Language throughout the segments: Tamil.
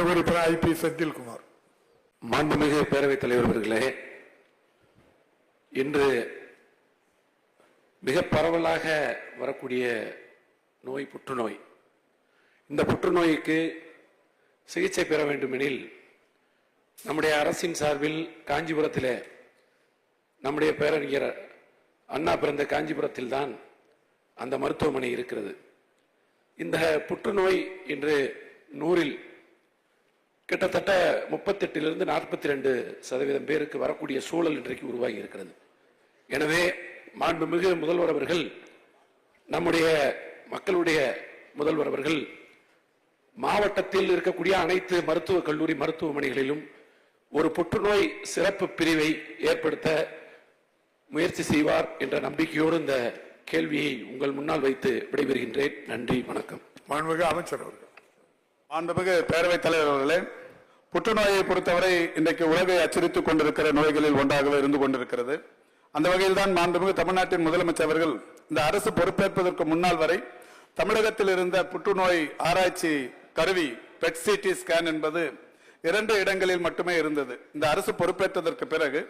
Thiru I P Senthilkumar. மாண்புமிகு பேரவைத் தலைவர் அவர்களே இன்று மிக பரவலாக வரக்கூடிய நோய் புற்றுநோய். இந்த புற்றுநோய்க்கு சிகிச்சை பெற வேண்டுமெனில் நம்முடைய அரசின் சார்பில் காஞ்சிபுரத்திலே நம்முடைய பேரறிஞர் அண்ணா பிறந்த காஞ்சிபுரத்தில் தான் அந்த மருத்துவமனை இருக்கிறது. இந்த புற்றுநோய் இன்று நூறில் கிட்டத்தட்ட முப்பத்தெட்டிலிருந்து நாற்பத்தி ரெண்டு சதவீதம் பேருக்கு வரக்கூடிய சூழல் இன்றைக்கு உருவாகி இருக்கிறது. எனவே மாண்புமிகு முதல்வர் அவர்கள் நம்முடைய மக்களுடைய முதல்வர் அவர்கள் மாவட்டத்தில் இருக்கக்கூடிய அனைத்து மருத்துவக் கல்லூரி மருத்துவமனைகளிலும் ஒரு புற்றுநோய் சிறப்பு பிரிவை ஏற்படுத்த முயற்சி செய்வார் என்ற நம்பிக்கையோடு இந்த கேள்வியை உங்கள் முன்னால் வைத்து விடைபெறுகின்றேன். நன்றி வணக்கம். மாண்புமிகு அமைச்சர் அவர்கள். மாண்புமிகு பேரவைத் தலைவர் அவர்களே புற்றுநோயை பொறுத்தவரை இன்றைக்கு உலகை அச்சுறுத்திக் கொண்டிருக்கிற நோய்களில் ஒன்றாகவே இருந்து கொண்டிருக்கிறது. அந்த வகையில் தான் மாண்புமிகு தமிழ்நாட்டின் முதலமைச்சர் அவர்கள் இந்த அரசு பொறுப்பேற்பதற்கு முன்னால் வரை தமிழகத்தில் இருந்த புற்றுநோய் ஆராய்ச்சி கருவி பெட் சிடி ஸ்கேன் என்பது இரண்டு இடங்களில் மட்டுமே இருந்தது. இந்த அரசு பொறுப்பேற்றதற்கு பிறகு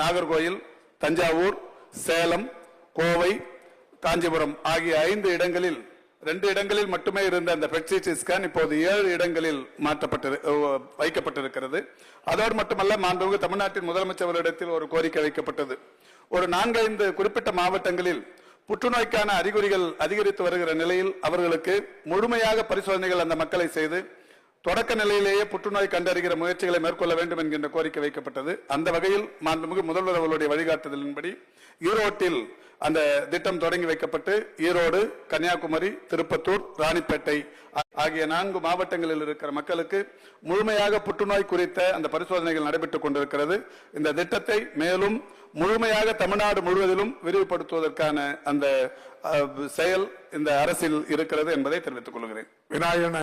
நாகர்கோயில் தஞ்சாவூர் சேலம் கோவை காஞ்சிபுரம் ஆகிய ஐந்து இடங்களில் ரெண்டு இடங்களில் மட்டுமே இருந்த அந்த பெட்சிடி ஸ்கேன் இப்போது ஏழு இடங்களில் மாற்றப்பட்டு வைக்கப்பட்டிருக்கிறது. அதோடு மட்டுமல்ல மாண்புமிகு தமிழ்நாட்டின் முதலமைச்சர்களிடத்தில் ஒரு கோரிக்கை வைக்கப்பட்டது. ஒரு நான்கைந்து குறிப்பிட்ட மாவட்டங்களில் புற்றுநோய்க்கான அறிகுறிகள் அதிகரித்து வருகிற நிலையில் அவர்களுக்கு முழுமையாக பரிசோதனைகள் அந்த மக்களை செய்து தொடக்க நிலையிலேயே புற்றுநோய் கண்டறிகிற முயற்சிகளை மேற்கொள்ள வேண்டும் என்கின்ற கோரிக்கை வைக்கப்பட்டது. அந்த வகையில் மாண்புமிகு முதல்வர் அவர்களுடைய வழிகாட்டுதலின்படி ஈரோட்டில் அந்த திட்டம் தொடங்கி வைக்கப்பட்டு ஈரோடு கன்னியாகுமரி திருப்பத்தூர் ராணிப்பேட்டை ஆகிய நான்கு மாவட்டங்களில் இருக்கிற மக்களுக்கு முழுமையாக புற்றுநோய் குறித்த அந்த பரிசோதனைகள் நடைபெற்றுக் கொண்டிருக்கிறது. இந்த திட்டத்தை மேலும் முழுமையாக தமிழ்நாடு முழுவதிலும் விரிவுபடுத்துவதற்கான அந்த அஹ், செயல் இந்த அரசில் இருக்கிறது என்பதை தெரிவித்துக் கொள்கிறேன். விநாயகன்